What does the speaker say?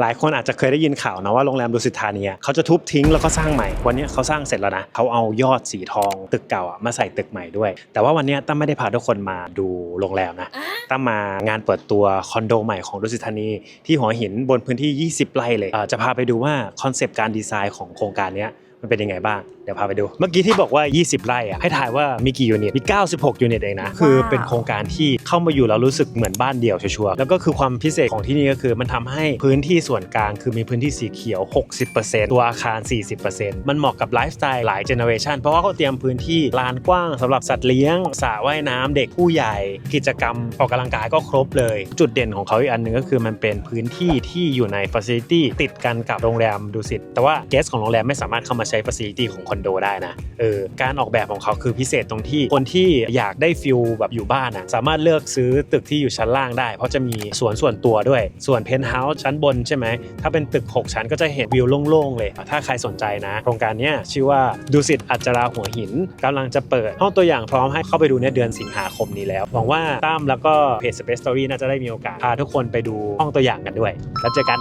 หลายคนอาจจะเคยได้ยินข่าวนะว่าโรงแรมดุสิตธานีอะเขาจะทุบทิ้งแล้วก็สร้างใหม่ วันนี้เขาสร้างเสร็จแล้วนะเขาเอายอดสีทองตึกเก่าอะมาใส่ตึกใหม่ด้วย แต่ว่าวันนี้ตั้มไม่ได้พาทุกคนมาดูโรงแรมนะตั้มมางานเปิดตัวคอนโดใหม่ของดุสิตธานีที่หัวหินบนพื้นที่ 20 ไร่เลยอ่าจะพาไปดูว่าคอนเซปต์การดีไซน์ของโครงการเนี้ย มันเป็นยังไงบ้าง เดี๋ยวพาไปดู เมื่อกี้ที่บอกว่า 20 ไร่อะให้ถ่ายว่ามีกี่ยูนิต มี 96 ยูนิตเองนะ คือเป็นโครงการที่เข้ามาอยู่แล้วรู้สึกเหมือนบ้านเดี่ยวชัวร์ๆแล้วก็คือความพิเศษของที่นี่ก็คือ มันทำให้พื้นที่ส่วนกลางคือมีพื้นที่สีเขียว 60%ตัวอาคาร 40%มันเหมาะกับไลฟ์สไตล์หลายเจเนอเรชันเพราะว่าเขาเตรียมพื้นที่ลานกว้างสำหรับสัตว์เลี้ยงสระว่ายน้ำเด็กผู้ใหญ่ กิจกรรมออกกำลังกายก็ครบเลย จุดเด่นของเขาอีกอันหนึ่งก็คือมันเป็นพื้นที่ที่อยู่ในฟัซิลิตี้ติดกันกับโรงแรมดูสิตแต่ว่าเกสของโรงแรมไม่สามารถเข้ามาใช้ฟัซิลิตี้ของคอนโดได้นะเออการออกแบบของเขาคือพิเศษตรงที่คนที่อยากได้ฟิลแบบอยู่บ้านนะสามารถเลือกซื้อตึกที่อยู่ชั้นล่างได้ เพราะจะมีสวนส่วนตัวด้วย ส่วนเพนท์เฮาส์ชั้นบนใช่ไหมถ้าเป็นตึก 6 ชั้นก็จะเห็นวิวโล่งๆเลย ถ้าใครสนใจนะ โครงการนี้ชื่อว่าดูสิตอัจจราหัวหินกำลังจะเปิด ห้องตัวอย่างพร้อมให้เข้าไปดูเนี่ยเดือนสิงหาคมนี้แล้วหวังว่าตั้มแล้วก็เพจ Space Story น่าจะได้มีโอกาสพาทุกคนไปดูห้องตัวอย่างกันด้วย แล้วเจอกัน